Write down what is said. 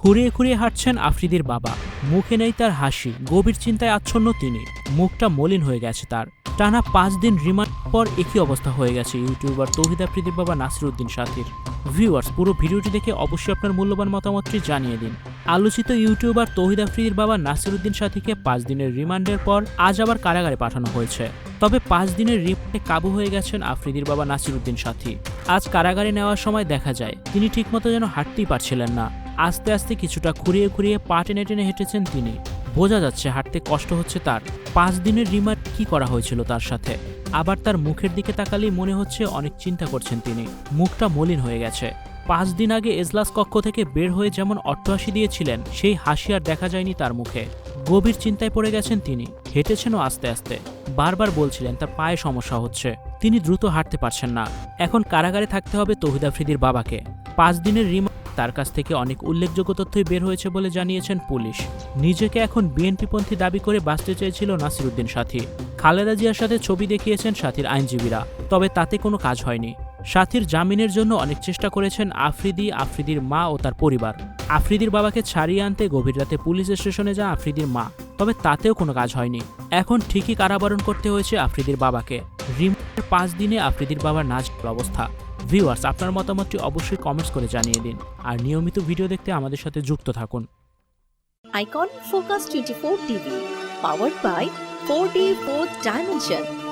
খুঁড়িয়ে খুঁড়িয়ে হাঁটছেন আফ্রিদির বাবা। মুখে নেই তার হাসি, গভীর চিন্তায় আচ্ছন্ন তিনি। মুখটা মলিন হয়ে গেছে তার। টানা পাঁচ দিন রিমান্ড পর একই অবস্থা হয়ে গেছে ইউটিউবার তৌহিদ আফ্রিদির বাবা নাসির উদ্দিন সাথীর। ভিউয়ার্স পুরো ভিডিওটি দেখে অবশ্যই আপনার মূল্যবান মতামতটি জানিয়ে দিন। আলোচিত ইউটিউবার তৌহিদ আফ্রিদির বাবা নাসিরউদ্দিন সাথীকে পাঁচ দিনের রিমান্ডের পর আজ আবার কারাগারে পাঠানো হয়েছে। তবে পাঁচ দিনের রিমান্ডে কাবু হয়ে গেছেন আফ্রিদির বাবা নাসিরউদ্দিন সাথী। আজ কারাগারে নেওয়ার সময় দেখা যায়, তিনি ঠিকমতো যেন হাঁটতেই পারছিলেন না। আস্তে আস্তে কিছুটা খুঁড়িয়ে খুঁড়িয়ে পা টেনে টেনে হেঁটেছেন তিনি। বোঝা যাচ্ছে হাঁটতে কষ্ট হচ্ছে তার। পাঁচ দিনের রিমান্ড কি করা হয়েছিল তার সাথে? আবার তার মুখের দিকে তাকালেই মনে হচ্ছে অনেক চিন্তা করছেন তিনি। মুখটা মলিন হয়ে গেছে। পাঁচ দিন আগে এজলাস কক্ষ থেকে বের হয়ে যেমন অট্টহাসি দিয়েছিলেন, সেই হাসি আর দেখা যায়নি তার মুখে। গভীর চিন্তায় পড়ে গেছেন তিনি। হেঁটেছেনও আস্তে আস্তে। বারবার বলছিলেন, তার পায়ে সমস্যা হচ্ছে। তিনি দ্রুত হাঁটতে পারছেন না। এখন কারাগারে থাকতে হবে তৌহিদ আফ্রিদির বাবাকে। পাঁচ দিনের রিমান্ড তার কাছ থেকে অনেক উল্লেখযোগ্য তথ্যই বের হয়েছে বলে জানিয়েছেন পুলিশ। নিজেকে এখন বিএনপিপন্থী দাবি করে বাঁচতে চেয়েছিল নাসিরুদ্দিন সাথী। খালেদা জিয়ার সাথে ছবি দেখিয়েছেন সাথীর আইনজীবীরা। তবে তাতে কোনো কাজ হয়নি। সাথীর জামিনের জন্য অনেক চেষ্টা করেছেন আফ্রিদি আফ্রিদির মা ও তার পরিবার। আফ্রিদির বাবাকে ছাড়িয়ে আনতে গভীর রাতে পুলিশ স্টেশনে যান আফ্রিদির মা তবে তাতেও কোনো কাজ হয়নি। এখন ঠিকই কারাবরণ করতে হয়েছে আফ্রিদির বাবাকে। রিমান্ডের পাঁচ দিনে আফ্রিদির বাবার নাচ অবস্থা। ভিউয়ার্স আপনার মতামতটি অবশ্যই কমেন্টস করে জানিয়ে দিন। আর নিয়মিত ভিডিও দেখতে আমাদের সাথে যুক্ত থাকুন। Icon Focus 24 TV, powered by 4D 4th Dimension.